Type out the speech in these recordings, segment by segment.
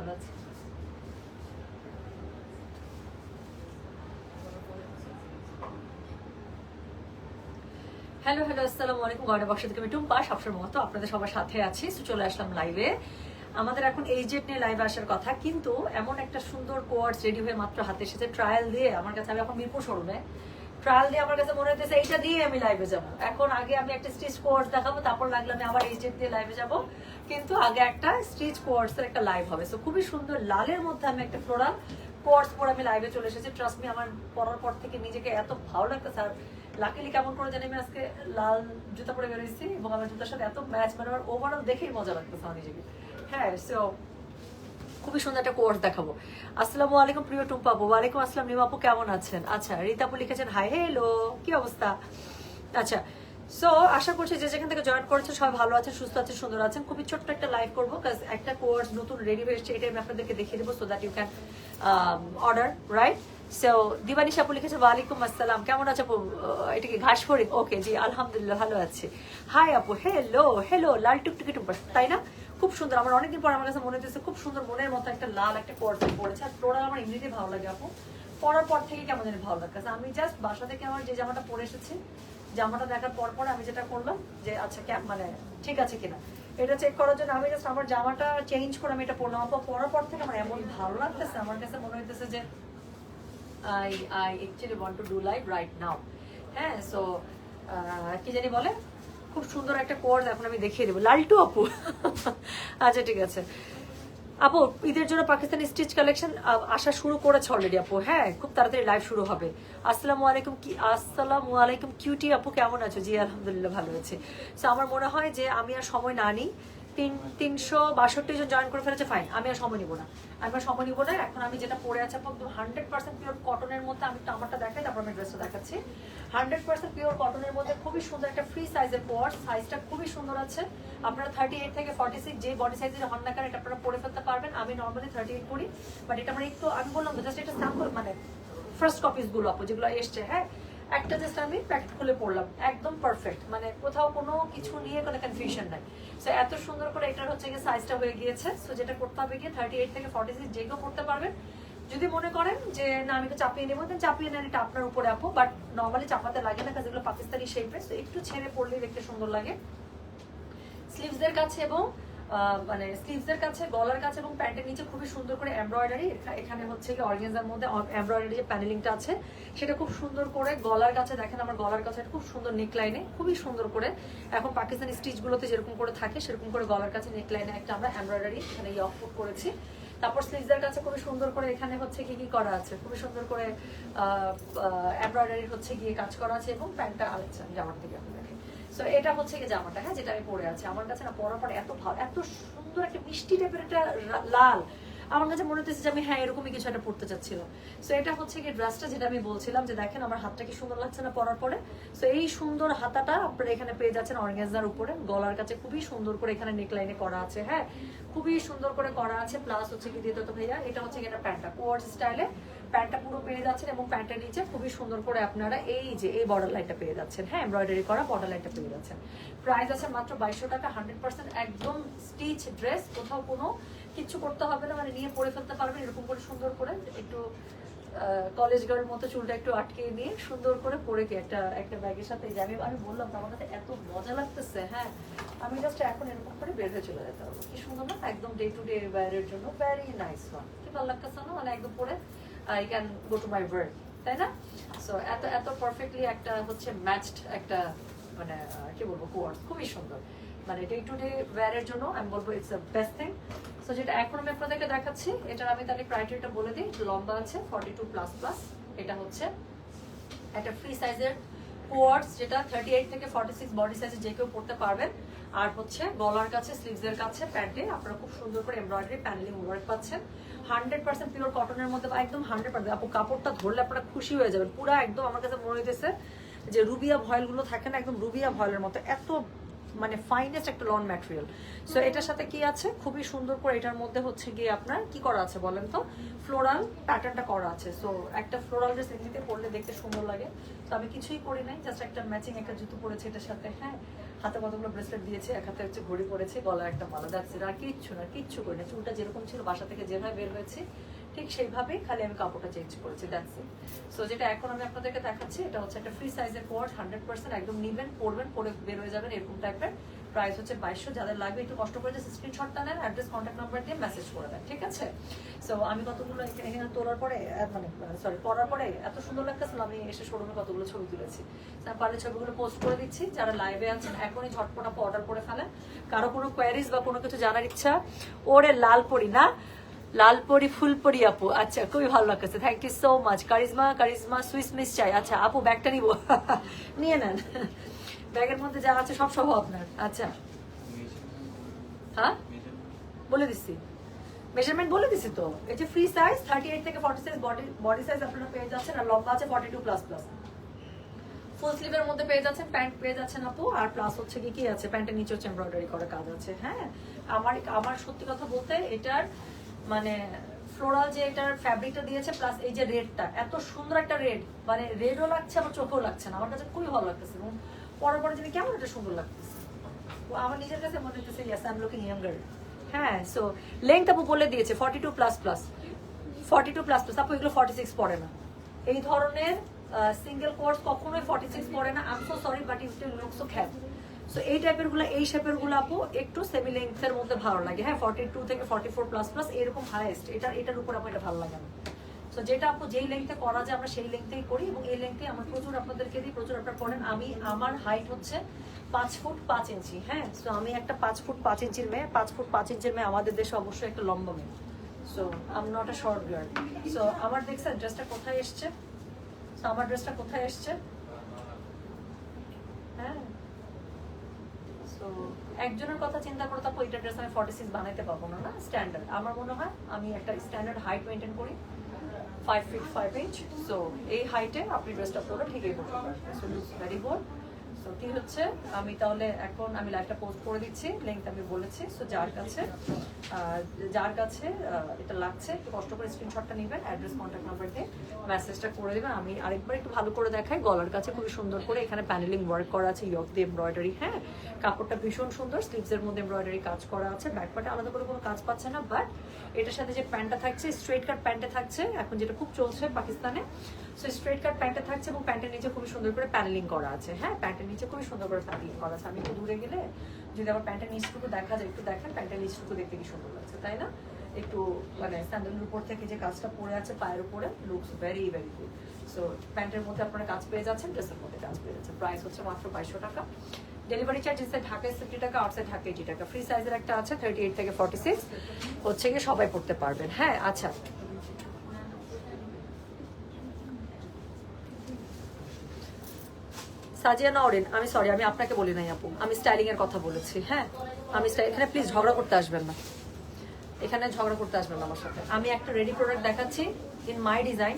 ভালো আছি। Hello hello, আসসালামু আলাইকুম। গয়না বক্স থেকে আমি টুম্পা, সবসময় মতো আপনাদের সবার সাথে আছি। চলে আসলাম লাইভে আমাদের এখন এই জেট নিয়ে লাইভে আসার কথা, কিন্তু এমন একটা সুন্দর কোয়ার্স রেডি হয়ে মাত্র হাতে এসেছে ট্রায়াল দিয়ে। আমার কাছে আমি এখন মিরপুর শোরুমে। ট্রায়াল দিয়ে আমার কাছে মনে হতেছে এইটা দিয়ে আমি লাইভে যাব। এখন আগে আমি একটা স্টিচ কোর্স দেখাবো, তারপর লাগলে আমি আবার এই জেট দিয়ে লাইভে যাব। কিন্তু আগে একটা স্টিচ কোর্সের একটা লাইভ হবে। সো খুবই সুন্দর, লালের মধ্যে আমি একটা ফ্লোরাল কোর্স পরে আমি লাইভে চলে এসেছি। ট্রাস্ট মি আমার পরার পর থেকে নিজেকে এত ভালো লাগতো স্যার লাকিলি কেমন করে জানি আমি আজকে লাল জুতা পরে বেরোইছি এবং আমার জুতার সাথে এত ম্যাচ মানে আমার ওভারঅল দেখেই মজা লাগতেছে আমার নিজেকে। হ্যাঁ সো খুবই সুন্দর একটা কোর্স দেখাবো। আসসালামু আলাইকুম প্রিয় টুম্পা আপু। ওয়ালাইকুম আসসালাম নিমা আপু কেমন আছেন? আচ্ছা রীতাপু লিখেছেন, হাই হ্যালো কি অবস্থা? আচ্ছা সো আশা করছি যে যেখান থেকে জয়েন করেছে সবাই ভালো আছেন, সুস্থ আছেন, সুন্দর আছেন। খুবই ছোট্ট একটা লাইভ করব কাজ একটা কোর্স নতুন রেডি হয়ে এসেছে, এটাই আমি আপনাদেরকে দেখিয়ে দেবো so that you can order right so দিবানি সাপু লিখেছে, ওয়ালাইকুম আসসালাম, কেমন আছে আপু? এটা কি ঘাসফড়ি? ওকে জি, আলহামদুলিল্লাহ, ভালো আছে। হাই আপু হ্যালো হ্যালো লাল টুকটুকি টুম্পা তাই না? খুব সুন্দর, আমার অনেকদিন পর আমার কাছে মনে হচ্ছে খুব সুন্দর মনের মতো একটা লাল একটা কোর্স পড়েছে, আর ফ্লোরাল আমার এমনিতেই ভালো লাগে আপু। পরার পর থেকে কেমন জানি ভালো লাগছে আমি জাস্ট বাসা থেকে আমার যে জামাটা পরে এসেছি জামাটা দেখার পর পর আমি যেটা করলাম যে আচ্ছা ক্যাপ মানে ঠিক আছে কিনা? এটা চেক করার জন্য আমি জাস্ট আমার জামাটা চেঞ্জ করে আমি এটা পরলাম। আপু পরার পর থেকে আমার এমন ভালো লাগতেছে, আমার কাছে মনে হইতেছে যে, I I actually want to do live right now হ্যাঁ সো কি জানি বলে? খুব সুন্দর একটা কোর্স এখন আমি দেখিয়ে দেবো। লালটু আপু। আচ্ছা ঠিক আছে। আপু, ঈদের জন্য পাকিস্তানি স্টিচ কালেকশন আসা শুরু করেছে অলরেডি আপু। হ্যাঁ খুব তাড়াতাড়ি লাইভ শুরু হবে। আসসালামু আলাইকুম কি, আসসালামু আলাইকুম কিউটি আপু, কেমন আছো? জি, আলহামদুলিল্লাহ, ভালো আছে। সো আমার মনে হয় যে আমি আর সময় না নিই। তিন, তিনশো বাষট্টি জন জয়েন করে ফেলেছে ফাইন আমি আর সময় নিব না। আমি আর সময় নিব না, এখন আমি যেটা পরে আছে, একদম হান্ড্রেড পার্সেন্ট পিওর কটনের মধ্যে আমি একটু আমারটা দেখাই, তারপর আমি ড্রেসটা দেখাচ্ছি। হান্ড্রেড পার্সেন্ট পিওর কটনের মধ্যে খুবই সুন্দর একটা ফ্রি সাইজের পর সাইজটা খুবই সুন্দর আছে। আপনারা থার্টি এইট থেকে ফর্টি সিক্স যে বডি সাইজের হন না এটা আপনারা পরে ফেলতে পারবেন। আমি নর্মালি থার্টি এইট করি বাট এটা মানে একটু, আমি বললাম জাস্ট এটা স্যাম্পল মানে ফার্স্ট কপিসগুলো আপু, যেগুলো এসছে হ্যাঁ? একটা জাস্ট আমি প্যাকেট খুলে পড়লাম। একদম পারফেক্ট মানে কোথাও কোনো কিছু নিয়ে কোনো কনফিউশন নাই। সো এত সুন্দর করে এটার হচ্ছে গিয়ে সাইজটা হয়ে গিয়েছে। সো যেটা করতে হবে গিয়ে থার্টি এইট থেকে ফর্টি সিক্স যে কেউ করতে পারবেন। যদি মনে করেন যে, না, আমি তো চাপিয়ে নেব দেন চাপিয়ে নেন, এটা আপনার উপরে আপু। বাট নর্মালি চাপাতে লাগে না, কাজ এগুলো পাকিস্তানি শেপের তো একটু ছেড়ে পড়লেই দেখতে সুন্দর লাগে। স্লিভসদের কাছে এবং মানে স্লিভসের কাছে, গলার কাছে এবং প্যান্টের নিচে খুবই সুন্দর করে এমব্রয়ডারি এখানে হচ্ছে কি অর্গেনজার মধ্যে এমব্রয়ডারি যে প্যানেলিংটা আছে, সেটা খুব সুন্দর করে গলার কাছে দেখেন আমার গলার কাছে খুব সুন্দর নেকলাইনে খুবই সুন্দর করে। এখন পাকিস্তানি স্টিচগুলোতে যেরকম করে থাকে, সেরকম করে গলার কাছে নেকলাইনে একটা আমরা এমব্রয়ডারি এখানে ইয়ে করেছি। তারপর স্লিভসের কাছে খুবই সুন্দর করে এখানে হচ্ছে কি কি করা আছে? খুবই সুন্দর করে এমব্রয়ডারি হচ্ছে গিয়ে কাজ করা আছে এবং প্যান্টটা আচ্ছা জামার দেখেন সো এটা হচ্ছে কি জামাটা হ্যাঁ যেটা আমি পরে আছি। আমার কাছে না পরার পর এত ভালো এত সুন্দর একটা মিষ্টি টাইপের একটা লাল। আমার কাছে মনে হচ্ছে যে আমি হ্যাঁ এরকমই কিছু একটা পড়তে চাচ্ছিলাম। সো এটা হচ্ছে কি ড্রেসটা যেটা আমি বলছিলাম যে, দেখেন, আমার হাতটা কি সুন্দর লাগছে না পরার পরে? সো এই সুন্দর হাতাটা আপনারা এখানে পেয়ে যাচ্ছেন অর্গেনজার উপরে। গলার কাছে খুবই সুন্দর করে এখানে নেকলাইনে করা আছে হ্যাঁ? খুবই সুন্দর করে করা আছে। প্লাস হচ্ছে কি দিতে তো ভাইয়া, এটা হচ্ছে কি এটা প্যান্টটা। কোয়ার্স স্টাইলে প্যান্টটা পুরো পেয়ে যাচ্ছেন এবং প্যান্টের নিচে খুবই সুন্দর করে আপনারা এই যে, এই বর্ডার লাইনটা পেয়ে যাচ্ছেন। হ্যাঁ এমব্রয়ডারি করা বর্ডার লাইনটা পেয়ে যাচ্ছেন। প্রাইস আছে মাত্র বাইশশো টাকা হান্ড্রেড পার্সেন্ট একদম স্টিচ ড্রেস কোথাও কোনো কিছু করতে হবে না মানে নিয়ে পরে ফেলতে পারবেন, এরকম করে সুন্দর করে একটু কলেজ গার্ল মতো চুলটা একটু আটকে নিয়ে সুন্দর করে পরে কি একটা একটা ব্যাগের সাথে যাবে আমি বললাম তো, আমার কাছে এত মজা লাগতেছে হ্যাঁ। আমি জাস্ট এখন এরকম করে বের হয়ে চলে যেতে পারব। কি সুন্দর না, একদম ডে টু ডে ওয়্যারের জন্য ভ্যারি নাইস ওয়ান কি ভালো লাগতেছে না? মানে একদম পরে I can go to my work তাই না? সো এত এত পারফেক্টলি একটা হচ্ছে ম্যাচড একটা মানে কি বলব কোয়ার্স খুবই সুন্দর। মানে ডে টু ডে ওয়্যারের জন্য আমি বলব it's the best thing so যেটা এখন আমি আপনাদেরকে দেখাচ্ছি, এটার আমি তাহলে ক্রাইটেরিয়াটা বলে দিই, লম্বা আছে ফর্টি টু প্লাস প্লাস এটা হচ্ছে একটা ফ্রি সাইজের কোয়ার্স যেটা থার্টি এইট থেকে ফর্টি সিক্স বডি সাইজে যে কেউ পড়তে পারবেন। আর হচ্ছে গলার কাছে স্লিভসের কাছে প্যান্টে আপনারা খুব সুন্দর করে এমব্রয়ডারি প্যানেলিং ওয়ার্ক পাচ্ছেন। হান্ড্রেড পার্সেন্ট পিওর কটনের মধ্যে বা একদম হান্ড্রেড পার্সেন্ট। আপু, কাপড়টা ধরলে আপনারা খুশি হয়ে যাবেন। পুরো একদম আমার কাছে মনে হইতেছে যে রুবিয়া ভয়েলগুলো থাকে না, একদম রুবিয়া ভয়েলের মতো। এত মানে ফাইনেস্ট একটা লন ম্যাটেরিয়াল সো এটার সাথে কি আছে? খুবই সুন্দর করে এটার মধ্যে হচ্ছে গিয়ে আপনার কি করা আছে বলেন তো? ফ্লোরাল প্যাটার্নটা করা আছে। সো একটা ফ্লোরাল ড্রেস এমনিতে পরলে দেখতে সুন্দর লাগে। তো আমি কিছুই করি নাই জাস্ট একটা ম্যাচিং একটা জুতো পরেছি এটার সাথে। হ্যাঁ হাতে কতগুলো ব্রেসলেট দিয়েছে, এক হাতে হচ্ছে ঘড়ি পরেছে গলা একটা মালা যাচ্ছে আর কিচ্ছু না, কিচ্ছু করি না চুলটা যেরকম ছিল, বাসা থেকে যেভাবে বের হয়েছে ঠিক সেইভাবেই খালি আমি কাপড়টা চেঞ্জ করেছি দ্যাটস ইট সো যেটা এখন আমি আপনাদেরকে দেখাচ্ছি, এটা হচ্ছে একটা ফ্রি সাইজের কোর্স হান্ড্রেড পার্সেন্ট একদম নিবেন, পরবেন, পরে বের হয়ে যাবেন, এরকম টাইপের প্রাইস হচ্ছে বাইশশো, যাদের লাগবে একটু কষ্ট করে যে স্ক্রিনশটটা নেন অ্যাড্রেস কন্ট্যাক্ট নাম্বার দিয়ে মেসেজ করে দেন, ঠিক আছে? সো আমি কতগুলো এখানে তোলার পরে মানে সরি পরার পরে এত সুন্দর লাগতেছিল আমি এসে শোরুমে কতগুলো ছবি তুলেছি। পারলে ছবিগুলো পোস্ট করে দিচ্ছি, যারা লাইভে আছেন, এখনই ঝটপট অর্ডার করে ফেলেন। কারও কোনো কোয়ারিজ বা কোনো কিছু জানার ইচ্ছা, ওরে লাল পরি না। লাল পরি ফুল পরি আপু। আচ্ছা খুবই ভালো লাগতেছে। Thank you so much Karishma Karishma, Swiss miss চাই। আচ্ছা আপু, ব্যাগটা নিব। নিয়ে নেন। ব্যাগের মধ্যে যা আছে সব সহ আপনার। আচ্ছা। হ্যাঁ? বলে দিচ্ছি। মেজারমেন্ট বলে দিছি তো। এই যে ফ্রি সাইজ থার্টি এইট থেকে forty size body body size আপনারা পেয়ে যাচ্ছেন আর লম্বা আছে forty two plus plus full স্লিভের মধ্যে পেয়ে যাচ্ছেন প্যান্ট পেয়ে যাচ্ছেন আপু। আর প্লাস হচ্ছে কি কি আছে? প্যান্টের নিচে হচ্ছে এমব্রয়ডারি করা কাজ আছে। হ্যাঁ? আমার আমার সত্যি কথা বলতে এটার মানে ফ্লোরাল যে এটার ফ্যাব্রিকটা দিয়েছে প্লাস এই যে রেডটা এত সুন্দর একটা রেড মানে রেডও লাগছে, আবার চোখেও লাগছে না। আমার কাছে খুবই ভালো লাগতেছে এবং পরের পরে যদি কেমন এটা সুন্দর লাগতেছে। আমার নিজের কাছে মনে হচ্ছে yes I am looking younger হ্যাঁ সো লেন্থ আপু বলে দিয়েছে forty two plus plus forty two plus plus আপু, এগুলো ফর্টি সিক্স পড়ে না। এই ধরনের সিঙ্গেল কোর্স কখনোই ফর্টি সিক্স পড়ে না। I'm so sorry but you still look so খ্যাপ so এই টাইপেরগুলো, এই শেপেরগুলো আপু একটু সেমি লেন্থের মধ্যে ভালো লাগে। হ্যাঁ ফর্টি টু থেকে ফর্টি ফোর প্লাস প্লাস এরকম হাইয়েস্ট এটা এটার উপর আপু এটা ভালো লাগে না। সো যেটা আপু যেই লেন্থে করা যায় আমরা সেই লেন্থেই করি এবং এই লেন্থে আমার প্রচুর আপনাদেরকে দিই, প্রচুর আপনারা পড়েন। আমি, আমার হাইট হচ্ছে পাঁচ ফুট পাঁচ ইঞ্চি হ্যাঁ? সো আমি একটা পাঁচ ফুট পাঁচ ইঞ্চির মেয়ে। পাঁচ ফুট পাঁচ ইঞ্চির মেয়ে আমাদের দেশে অবশ্যই একটা লম্বা মেয়ে। So I'm not a short girl so আমার দেখছেন ড্রেসটা কোথায় এসছে? সো আমার ড্রেসটা কোথায় এসছে হ্যাঁ সো একজনের কথা চিন্তা করে তারপর এটা ড্রেস আমি ফর্টি সিক্স বানাইতে পারব না না? স্ট্যান্ডার্ড আমার মনে হয় আমি একটা স্ট্যান্ডার্ড হাইট মেনটেন করি five feet five inch so এই হাইটে আপনি ড্রেসটা পরে ঠিকই করতে পারবেন। সো ইটস ভেরি গুড কি হচ্ছে, আমি তাহলে এখন আমি লাইভটা পোস্ট করে দিচ্ছি লিঙ্ক আমি বলেছি সো যার কাছে যার কাছে এটা লাগছে, একটু কষ্ট করে স্ক্রিনশটটা নেবেন অ্যাড্রেস কন্ট্যাক্ট নাম্বার দিয়ে মেসেজটা করে দেবেন। আমি আরেকবার একটু ভালো করে দেখাই, গলার কাছে খুবই সুন্দর করে এখানে প্যানেলিং ওয়ার্ক করা আছে ইয়ক দিয়ে এমব্রয়ডারি হ্যাঁ? কাপড়টা ভীষণ সুন্দর স্লিভসের মধ্যে এমব্রয়ডারি কাজ করা আছে ব্যাকপার্টে আলাদা করে কোনো কাজ পাচ্ছে না বাট এটার সাথে যে প্যান্টটা থাকছে স্ট্রেট কাট প্যান্টে থাকছে, এখন যেটা খুব চলছে পাকিস্তানে সো স্ট্রেট কাট প্যান্টটা থাকছে এবং প্যান্টের নিচে খুবই সুন্দর করে প্যানেলিং করা আছে। হ্যাঁ প্যান্টের নিচে খুবই সুন্দর করে প্যানেলিং করা আছে। আমি একটু দূরে গেলে যদি আমার প্যান্টের নিচটুকু দেখা যায়, একটু দেখেন প্যান্টের নিচটুকু দেখতে কি সুন্দর লাগছে, তাই না? একটু মানে স্যান্ডেলের উপর থেকে যে কাজটা পড়ে আছে পায়ের উপরে looks very very good so প্যান্টের মধ্যে আপনারা কাজ পেয়ে যাচ্ছেন ড্রেসের মধ্যে কাজ পেয়ে যাচ্ছেন। প্রাইস হচ্ছে মাত্র বাইশশো টাকা। ডেলিভারি চার্জ ইনসাইড ঢাকায় ফিফটি টাকা আউটসাইড ঢাকা এইটি টাকা। ফ্রি সাইজের একটা আছে থার্টি এইট থেকে ফর্টি সিক্স হচ্ছে গিয়ে সবাই পড়তে পারবেন। হ্যাঁ আচ্ছা। সাজিয়া নওরিন, আমি সরি আমি আপনাকে বলি নাই আপু, আমি স্টাইলিং এর কথা বলেছি হ্যাঁ? আমি এখানে প্লিজ ঝগড়া করতে আসবেন না। এখানে ঝগড়া করতে আসবেন না আমার সাথে। আমি একটা রেডি প্রোডাক্ট দেখাচ্ছি in my design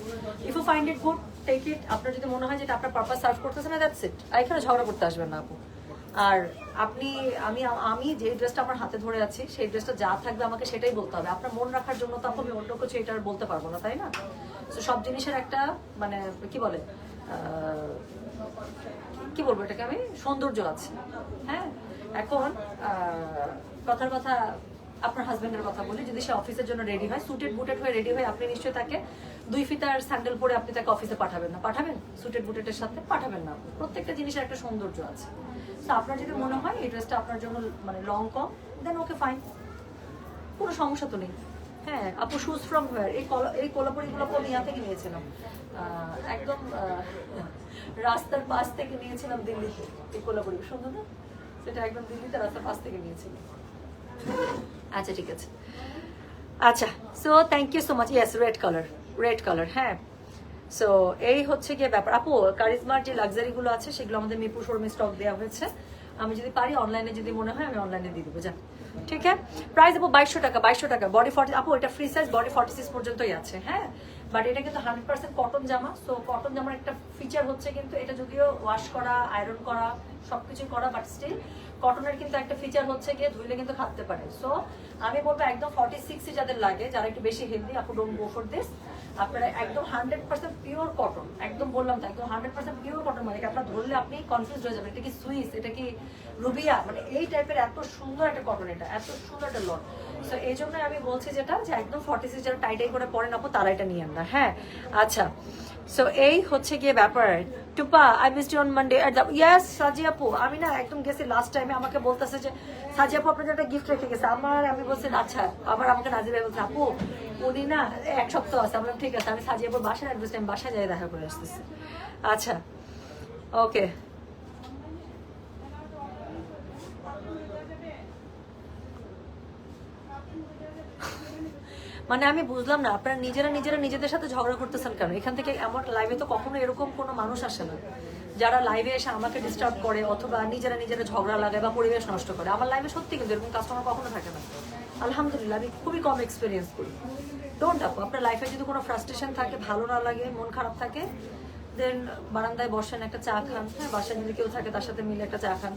if you find it good take it আপনার যদি মনে হয় যে এটা আপনার পারপাস সার্ভ করতেছে না দ্যাটস ইট আর এখানে ঝগড়া করতে আসবেন না আপু। আর আপনি, আমি আমি যে ড্রেসটা আমার হাতে ধরে আছি, সেই ড্রেসটা যা থাকবে আমাকে সেটাই বলতে হবে। আপনার মন রাখার জন্য তো আমি অন্য কিছু এটা বলতে পারব না, তাই না? তো সব জিনিসের একটা মানে কি বলে কি বলব এটাকে আমি? সৌন্দর্য আছে। হ্যাঁ? এখন কথার কথা আপনার হাজবেন্ডের কথা বলি, যদি সে অফিসের জন্য রেডি হয় সুটেড বুটেড হয়ে রেডি হয় আপনি নিশ্চয়ই তাকে দুই ফিতার স্যান্ডেল পরে আপনি তাকে অফিসে পাঠাবেন না। পাঠাবেন? সুটেড বুটেটের সাথে পাঠাবেন না। প্রত্যেকটা জিনিসের একটা সৌন্দর্য আছে। তো আপনার যদি মনে হয় এই ড্রেসটা আপনার জন্য মানে লং কম দেন ওকে ফাইন কোনো সমস্যা তো নেই। হ্যাঁ আপু শুজ ফ্রম হোয়ার এই এই কোলাপুরিগুলো আপু নিয়া থেকে নিয়েছিলাম একদম রাস্তার পাশ থেকে নিয়েছিলাম দিল্লিতে, এই কোলাপুরি সুন্দর না? সেটা একদম দিল্লিতে রাস্তার পাশ থেকে নিয়েছিলাম। আচ্ছা ঠিক আছে। আচ্ছা so thank you so much yes red colour red colour হ্যাঁ। সো এই হচ্ছে গিয়ে ব্যাপার। আপু, কারিজমার যে লাক্সারিগুলো আছে, সেগুলো আমাদের মিরপুর শোরুমে স্টক দেওয়া হয়েছে। আমি যদি পারি অনলাইনে যদি মনে হয়, আমি অনলাইনে দিয়ে দেবো। যান ঠিক আছে? প্রাইস আপু, বাইশশো টাকা বাইশশো টাকা। বডি ফর্টি আপু, এটা free size body forty six পর্যন্তই আছে হ্যাঁ? বাট এটা কিন্তু হান্ড্রেড পার্সেন্ট কটন জামা সো কটন জামার একটা ফিচার হচ্ছে কিন্তু এটা যদিও ওয়াশ করা আয়রন করা, সবকিছু করা বাট স্টিল কটনের কিন্তু একটা ফিচার হচ্ছে গিয়ে ধুইলে কিন্তু খাটতে পারে। সো আমি বলব একদম ফর্টি সিক্স যাদের লাগে, যারা একটু বেশি হেলদি আপু ডোন্ট গো ফর দিস আপনারা একদম হান্ড্রেড পার্সেন্ট পিওর কটন একদম বললাম তো, একদম হান্ড্রেড পার্সেন্ট পিওর কটন মানে আপনার ধরলে আপনি কনফিউজ হয়ে যাবেন, এটা কি সুইস এটা কি রুবিয়া মানে এই টাইপের এত সুন্দর একটা কটন এটা, এত সুন্দর একটা লট। সো এই জন্য আমি বলছি যেটা, যে একদম ফর্টি সিক্স যারা টাইটাই করে পরেন আপু তারা এটা নিয়েন না হ্যাঁ? আচ্ছা। সো এই হচ্ছে গিয়ে ব্যাপার। টুপা I miss on Monday yes Saji আপু, আমি না একদম গেছি লাস্ট টাইমে আমাকে বলতেছে যে সাজি আপু, আপনার একটা গিফট রেখে গেছে। আমার, আমি বলছি আচ্ছা আবার আমাকে নাজির ভাই বলছে, আপু, উনি না এক সপ্তাহ আছে। আমরা ঠিক আছে, আমি সাজি আপুর বাসায় টাইম বাসায় যাই, দেখা করে আসতেছি। আচ্ছা ওকে মানে আমি বুঝলাম না, আপনারা নিজেরা নিজেরা নিজেদের সাথে ঝগড়া করতেছেন কেন? এখান থেকে আমার লাইভে তো কখনো এরকম কোনো মানুষ আসে না। যারা লাইভে এসে আমাকে ডিস্টার্ব করে অথবা নিজেরা নিজেরা ঝগড়া লাগায় বা পরিবেশ নষ্ট করে, আমার লাইভে সত্যি কিন্তু এরকম কাস্টমার কখনো থাকে না। আলহামদুলিল্লাহ, আমি খুবই কম এক্সপিরিয়েন্স করি। ডোন্ট আপু আপনার লাইফে যদি কোনো ফ্রাস্ট্রেশন থাকে, ভালো না লাগে, মন খারাপ থাকে দেন বারান্দায় বসেন, একটা চা খান। হ্যাঁ বাসায় যদি কেউ থাকে, তার সাথে মিলে একটা চা খান।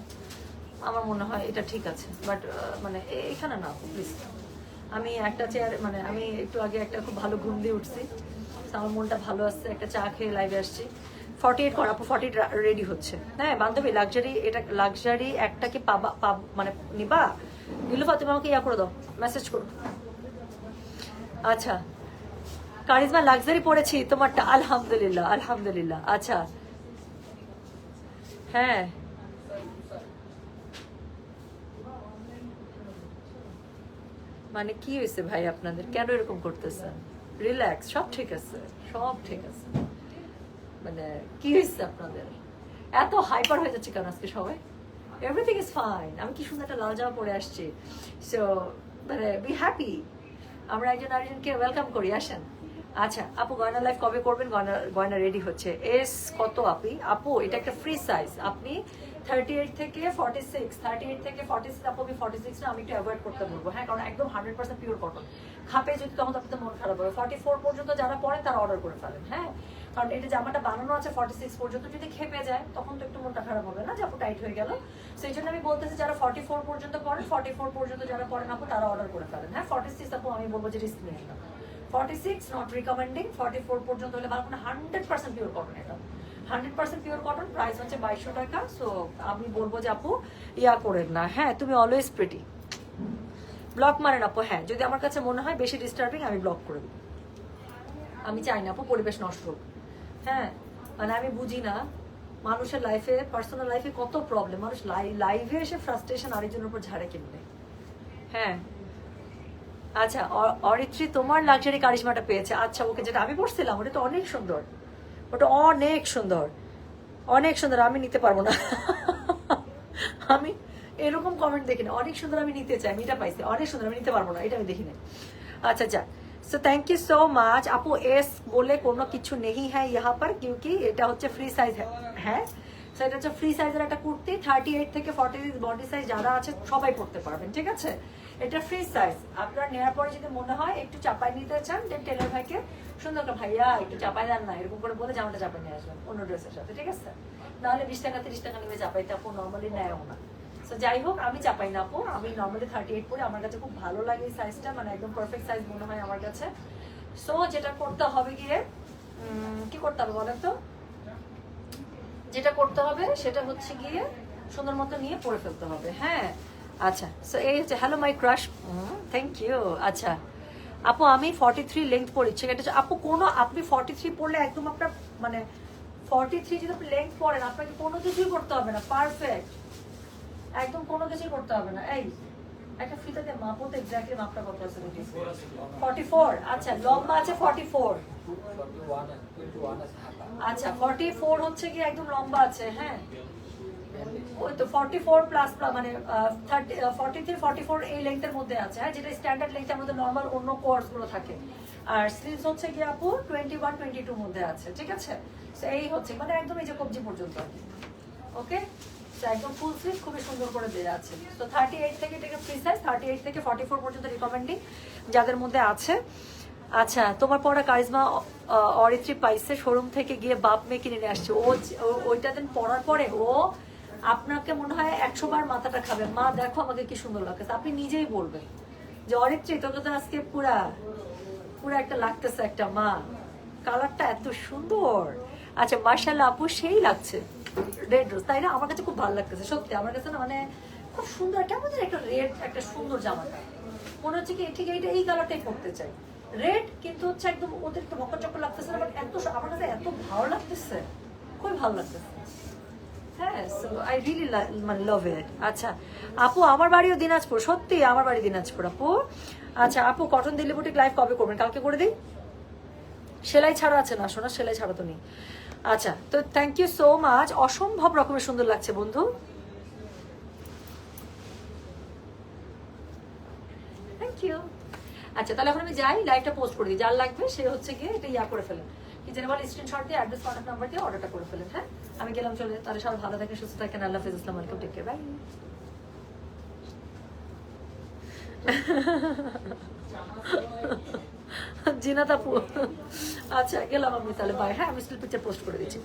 আমার মনে হয় এটা ঠিক আছে বাট মানে এখানে না প্লিজ আমি একটা চেয়ার মানে আমি একটু আগে একটা খুব ভালো ঘুম দিয়ে উঠছি। আমার মনটা ভালো আসছে, একটা চা খেয়ে লাইভে আসছি। ফর্টি এইট করা ফর্টি এইট রেডি হচ্ছে। হ্যাঁ বান্ধবী লাক্সারি এটা লাক্সারি একটা কি পাবা, পাব মানে নিবা? নীলুফা তুমি আমাকে ইয়া করে দাও মেসেজ করো। আচ্ছা কারিজমা লাক্সারি পড়েছি, তোমারটা, আলহামদুলিল্লাহ আলহামদুলিল্লাহ আচ্ছা। হ্যাঁ। মানে কি হয়েছে ভাই আপনাদের? কেন এরকম করতেছেন? রিল্যাক্স সব ঠিক আছে, সব ঠিক আছে। মানে কি হয়েছে আপনাদের? এত হাইপার হয়ে যাচ্ছে কেন আজকে সবাই? এভরিথিং ইজ ফাইন আমি কি সুন্দর একটা লাল জামা পরে আসছি? সো মানে বি হ্যাপি আমরা একজন আরেকজনকে ওয়েলকাম করি, আসেন। আচ্ছা আপু, গয়না লাইফ কবে করবেন? গয়না গয়না রেডি হচ্ছে। এস কত আপনি আপু, এটা একটা ফ্রি সাইজ আপনি থার্টি এইট থেকে ফর্টি সিক্স থার্টি এইট থেকে ফর্টি সিক্স আপু, আমি ফর্টি সিক্স না, আমি একটু অ্যাভয়েড করতে বলব। হ্যাঁ কারণ একদম হান্ড্রেড পার্সেন্ট পিওর কটন খাপে যদি তখন আপনাদের মন খারাপ হবে। ফর্টি ফোর পর্যন্ত যারা পড়েন তারা অর্ডার করে ফেলেন হ্যাঁ? কারণ এটা জামাটা বানানো আছে ফর্টি সিক্স পর্যন্ত, যদি খেপে যায়, তখন তো একটু মনটা খারাপ হবে না যে আপু টাইট হয়ে গেল? সেই জন্য আমি বলতেছি, যারা ফর্টি ফোর পর্যন্ত পড়েন ফর্টি ফোর পর্যন্ত যারা পড়েন আপু, তারা অর্ডার করে ফেলেন হ্যাঁ? ফর্টি সিক্স আপু, আমি বলব যে রিস্ক নিয়ে না। Forty six not recommending forty four পর্যন্ত হলে ভালো না হান্ড্রেড পার্সেন্ট পিওর কটন এটা। Hundred percent pure cotton price হচ্ছে বাইশশো টাকা সো আমি বলব যে আপু, ইয়া করেন না। হ্যাঁ তুমি অলওয়েজ প্রিটি ব্লক মারেন আপু হ্যাঁ যদি আমার কাছে মনে হয় বেশি ডিস্টার্বিং আমি ব্লক করে দেবো। আমি চাই না আপু, পরিবেশ নষ্ট হোক। হ্যাঁ মানে আমি বুঝি না, মানুষের লাইফে পার্সোনাল লাইফে কত প্রবলেম মানুষ লাইভে এসে ফ্রাস্ট্রেশন আরেকজনের উপর ঝাড়ে কিনবে হ্যাঁ আচ্ছা অরিত্রী তোমার লাক্সারি কারিশমাটা পেয়েছে। আচ্ছা ওকে যেটা আমি পড়ছিলাম ওটা তো অনেক সুন্দর। ওটা অনেক সুন্দর। অনেক সুন্দর, আমি নিতে পারব না। আমি এরকম কমেন্ট দেখি না অনেক সুন্দর আমি নিতে চাই আমি এটা পাইছি। অনেক সুন্দর, আমি নিতে পারব না, এটা আমি দেখি না আচ্ছা যা। So thank you so much আপু এস বলে কোনো কিছু নেই হ্যাঁ ইহা পর কিউকি এটা হচ্ছে ফ্রি সাইজ হ্যাঁ। সো এটা হচ্ছে ফ্রি সাইজের একটা কুর্তি। থার্টি এইট থেকে ফর্টি সিক্স বডি সাইজ যারা আছে, সবাই পড়তে পারবেন, ঠিক আছে? এটা ফ্রি সাইজ আপনার নেওয়ার পরে যদি মনে হয় একটু চাপাই নিতে চান দেন টেলার ভাইকে সুন্দর করে, ভাইয়া, একটু চাপাই দেন না, এরকম করে বলে জামাটা চাপাই নিয়ে আসবেন অন্য ড্রেসের সাথে, ঠিক আছে? নাহলে বিশ টাকা, তিরিশ টাকা নিয়ে চাপাইতে, আপু নর্মালি নেয়ও না। সো যাই হোক, আমি চাপাই না, আপু। আমি নর্মালি থার্টি এইট পরে। আমার কাছে খুব ভালো লাগে এই সাইজটা মানে একদম পারফেক্ট সাইজ মনে হয় আমার কাছে। সো যেটা করতে হবে গিয়ে কি করতে হবে বলেন তো? যেটা করতে হবে সেটা হচ্ছে গিয়ে সুন্দর মতো নিয়ে পরে ফেলতে হবে হ্যাঁ? আচ্ছা সো এই হচ্ছে hello my crush thank you আচ্ছা আপু আমি ফর্টি থ্রি লেন্থ পড়েছি এটা আপু কোনো আপনি ফর্টি থ্রি পড়লে একদম আপনার মানে ফর্টি থ্রি যদি আপনি লেন্থ পড়েন আপনাকে কোনো কিছুই করতে হবে না পারফেক্ট একদম কোনো কিছুই করতে হবে না। এই একটা ফিতাতে মাপো তো এক্স্যাক্টলি মাপটা কত আছে ফর্টি ফোর আচ্ছা লম্বা আছে ফর্টি ফোর আচ্ছা ফর্টি ফোর হচ্ছে কি একদম লম্বা আছে হ্যাঁ। ওই তো ফর্টি ফোর প্লাস মানে thirty forty three forty four এই লেন্থের মধ্যে আছে হ্যাঁ যেটা স্ট্যান্ডার্ড লেন্থ আমাদের নর্মাল অন্য কোর্সগুলো থাকে। আর স্লিভস হচ্ছে কি আপু টোয়েন্টি ওয়ান টোয়েন্টি টু মধ্যে আছে, ঠিক আছে? So, এই হচ্ছে মানে একদম এই যে কবজি পর্যন্ত ওকে একদম ফুল স্লিভ খুবই সুন্দর করে দেওয়া আছে। তো থার্টি এইট থেকে এটাকে ফ্রি সাইজ থার্টি এইট থেকে ফর্টি ফোর পর্যন্ত রিকমেন্ডিং যাদের মধ্যে আছে। আচ্ছা তোমার পড়া কারিজমা অরিত্রী পাইছে শোরুম থেকে গিয়ে বাপ মেয়ে কিনে নিয়ে আসছে। ও- ওইটা দিন পড়ার পরে ও আপনাকে মনে হয় একশো বার মাথাটা খাবে। মা, দেখো আমাকে কি সুন্দর লাগতেছে। আপনি নিজেই বলবেন যে অনেকটি তোকে তো আজকে পুরা পুরা একটা লাগতেছে একটা মা। কালারটা এত সুন্দর। আচ্ছা মার্শাল্লাহ আপু, সেই লাগছে। রেড রোজ তাই না? আমার কাছে খুব ভালো লাগতেছে, সত্যি। আমার কাছে না মানে খুব সুন্দর কেমন যেন একটা রেড একটা সুন্দর জামাটা মনে হচ্ছে কি ঠিক এইটা, এই কালারটাই পরতে চাই। রেড কিন্তু হচ্ছে একদম অতিরিক্ত ভক্কর চক্কর লাগতেছে না বাট এত আমার কাছে এত ভালো লাগতেছে। খুবই ভালো লাগতেছে। হ্যাঁ সো আই রিয়েলি মানে লাভ ইট আচ্ছা আপু, আমার বাড়িও দিনাজপুর, সত্যি আমার বাড়ি দিনাজপুর, আপু। আচ্ছা আপু কটন দিল্লি বুটিক লাইভ কবে করবেন? কালকে করে দিই? সেলাই ছাড়া আছে না শোনা সেলাই ছাড়া তো নেই। আচ্ছা তো থ্যাংক ইউ সো মাচ অসম্ভব রকমের সুন্দর লাগছে, বন্ধু। থ্যাংক ইউ আচ্ছা তাহলে এখন আমি যাই লাইভটা পোস্ট করে দিই। যার লাগবে সে হচ্ছে গিয়ে এটা ইয়া করে ফেলেন যেন বলে স্ক্রিনশট দিয়ে অ্যাড্রেস কন্ট্যাক্ট নাম্বার দিয়ে অর্ডারটা করে ফেলেন হ্যাঁ? আমি গেলাম চলে, তাহলে সবাই ভালো থাকেন, সুস্থ থাকেন, আল্লাহ হাফিজ, আসসালাম আলাইকুম টেক কেয়ার বাই জিনাত আচ্ছা গেলাম আমি তাহলে বাই হ্যাঁ আমি স্টিল পিকচার পোস্ট করে দিচ্ছি